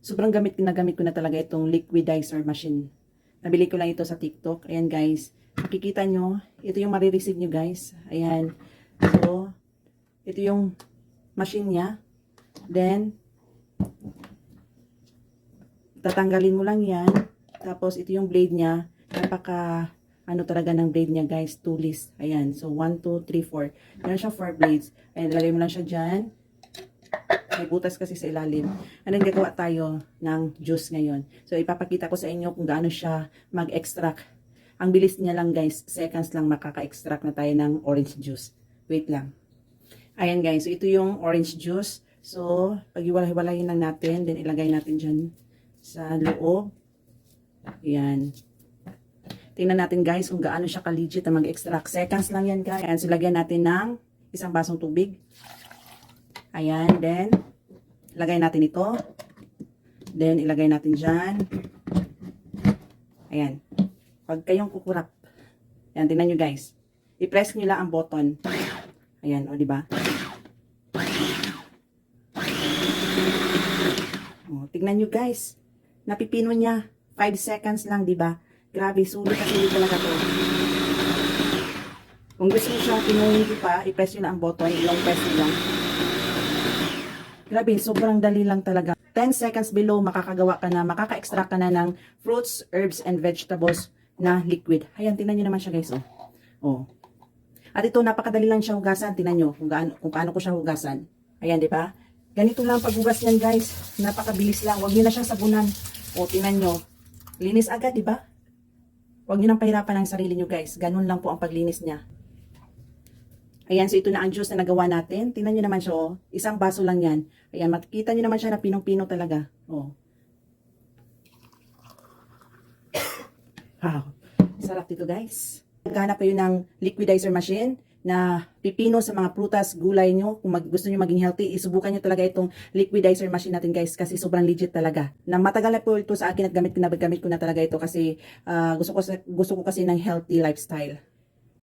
sobrang gamit na ko na talaga itong liquidizer machine. Nabili ko lang ito sa TikTok. Ayan guys. Makikita nyo, ito yung marireceive nyo guys. Ayan. So, ito yung machine niya. Then, tatanggalin mo lang yan. Tapos, ito yung blade niya. Napaka, ano talaga ng blade niya guys, tulis. Ayan. So, 1, 2, 3, 4. Meron siya 4 blades. Ayan, lagay mo lang siya dyan. May butas kasi sa ilalim. And then, gagawa tayo ng juice ngayon. So, ipapakita ko sa inyo kung gaano siya mag-extract. Ang bilis niya lang guys, seconds lang makaka-extract na tayo ng orange juice. Wait lang. Ayan guys, so ito yung orange juice. So, pag-iwalay-walayin lang natin, then ilagay natin dyan sa loob. Ayan. Tingnan natin guys kung gaano siya ka-legit na mag-extract. Seconds lang yan guys. Ayan, so lagyan natin ng isang basong tubig. Ayan, then, lagay natin ito. Then, ilagay natin dyan. Ayan. Pag kayong kukurap. Ayan, tingnan nyo guys. I-press nyo lang ang button. Ayan, o, di ba? O, tignan nyo guys. Napipino niya. 5 seconds lang, di ba? Grabe, sulit kasi sulit talaga to. Kung gusto nyo siyang pinuhin pa, i-press nyo lang ang button. Long press nyo lang. Grabe, sobrang dali lang talaga. 10 seconds below, makakagawa ka na, makaka-extract ka na ng fruits, herbs, and vegetables na liquid. Ayan, tingnan nyo naman siya guys, oh. Oh. At ito, napakadali lang siya hugasan. Tingnan nyo kung, gaano, kung paano ko siya hugasan. Ayan, di ba? Ganito lang paghugas niyan guys. Napakabilis lang. Huwag nyo na siyang sabunan. O, tingnan nyo. Linis agad, di ba? Huwag nyo nang pahirapan ang sarili nyo guys. Ganun lang po ang paglinis niya. Ayan, so ito na ang juice na nagawa natin. Tingnan nyo naman siya, oh. Isang baso lang yan. Ayan, makikita nyo naman siya na pinong-pino talaga. Oh. Wow. Sarap dito, guys. Maghanap kayo ng liquidizer machine na pipino sa mga prutas, gulay nyo. Kung mag, gusto nyo maging healthy, isubukan nyo talaga itong liquidizer machine natin guys kasi sobrang legit talaga. Na matagal na po ito sa akin at gamit ko na gamit ko na talaga ito kasi ah, gusto ko gusto ko kasi ng healthy lifestyle.